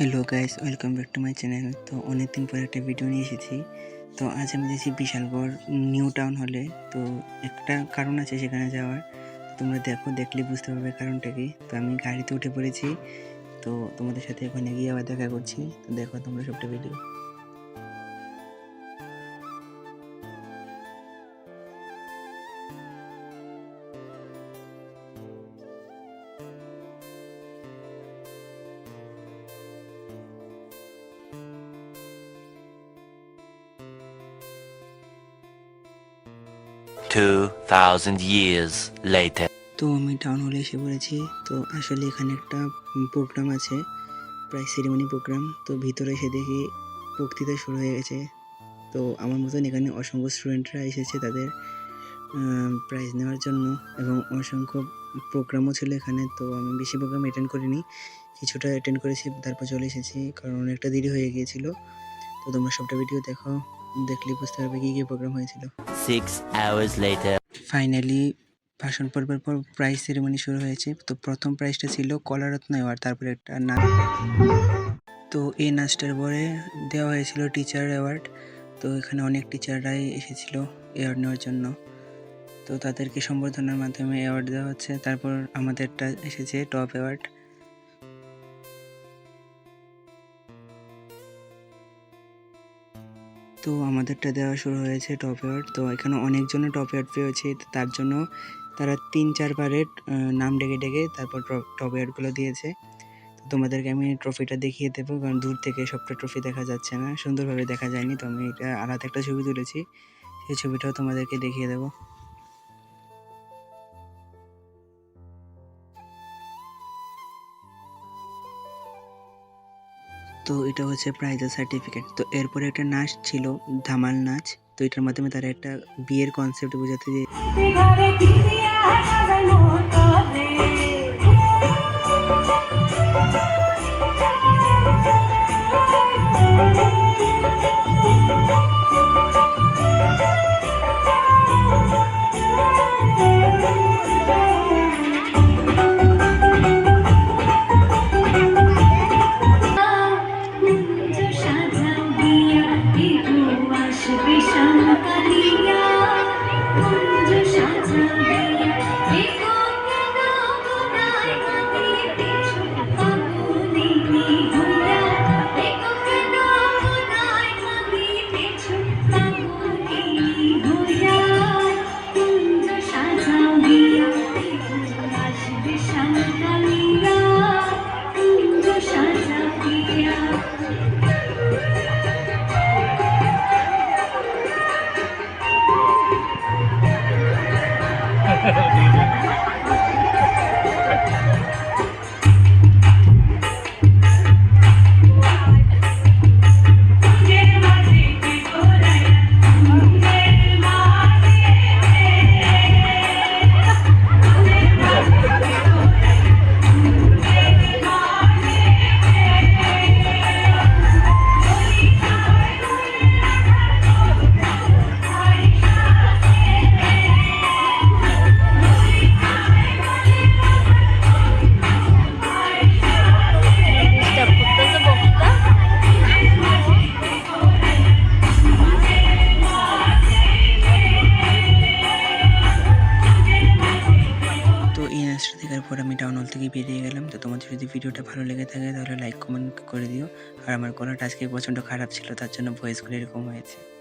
Hello guys welcome back to my channel তো অনেকদিন পরে একটা ভিডিও নিয়ে এসেছি। তো আজ আমি যাচ্ছি বিশালগড় নিউ টাউন হলে তো একটা কারণ আছে সেখানে যাওয়ার। তোমরা দেখো, দেখলে বুঝতে পারবে কারণটা কি। তো আমি গাড়িতে উঠে পড়েছি। তো তোমাদের সাথে ওখানে গিয়ে আবার দেখা করছি। তো দেখো তোমরা সবটা video Two thousand years later. তো আমি টাউন হলে এসে পড়েছি। তো আসলে এখানে একটা প্রোগ্রাম আছে প্রায় সেরিমনি প্রোগ্রাম তো ভিতরে এসে দেখি বক্তৃতা শুরু হয়ে গেছে। তো আমার মতন এখানে অসংখ্য স্টুডেন্টরা এসেছে তাদের প্রাইজ নেওয়ার জন্য এবং অসংখ্য প্রোগ্রামও ছিল এখানে। তো আমি বেশি প্রোগ্রাম অ্যাটেন্ড করিনি, কিছুটা অ্যাটেন্ড করেছি, তারপর চলে এসেছি, কারণ অনেকটা দেরি হয়ে গিয়েছিল। তো তোমরা সবটা ভিডিও দেখো। দেখলে বুঝতে পারবে কী কী প্রোগ্রাম হয়েছিল। Six hours later. ফাইনালি ভাষণ পর্বের পর প্রাইজ সেরেমনি শুরু হয়েছে। তো প্রথম প্রাইজটা ছিল কলারত্ন অ্যাওয়ার্ড তারপরে একটা নাচ তো এই নাচটার পরে দেওয়া হয়েছিল টিচার অ্যাওয়ার্ড তো এখানে অনেক টিচাররাই এসেছিল অ্যাওয়ার্ড নেওয়ার জন্য। তো তাদেরকে সম্বর্ধনার মাধ্যমে অ্যাওয়ার্ড দেওয়া হচ্ছে। তারপর আমাদেরটা এসেছে টপ অ্যাওয়ার্ড তো আমাদেরটা দেওয়া শুরু হয়েছে টপ এয়ার তো এখানে অনেকজনে টপ এয়ার পেয়েছে তার জন্য তারা তিন চারবারের নাম ডেকে ডেকে তারপর টপ এয়ারগুলো দিয়েছে। তো তোমাদেরকে আমি ট্রফিটা দেখিয়ে দেবো, কারণ দূর থেকে সবটা ট্রফি দেখা যাচ্ছে না, সুন্দরভাবে দেখা যায়নি, তো আমি এটা আলাদা একটা ছবি তুলেছি, সেই ছবিটাও তোমাদেরকে দেখিয়ে দেবো। তো এটা হচ্ছে প্রাইজের সার্টিফিকেট তো এরপরে একটা নাচ ছিল, ধামাল নাচ। তো এটার মাধ্যমে তারা একটা বিয়ের কনসেপ্ট বোঝাতে যে নাচটা পর আমি টাউন থেকে বেরিয়ে গেলাম। তো তোমাদের যদি ভিডিওটা ভালো লেগে থাকে তাহলে লাইক কমেন্ট করে দিও। আর আমার গলাটা আজকে প্রচণ্ড খারাপ ছিল, তার জন্য ভয়েসগুলো এরকম হয়েছে।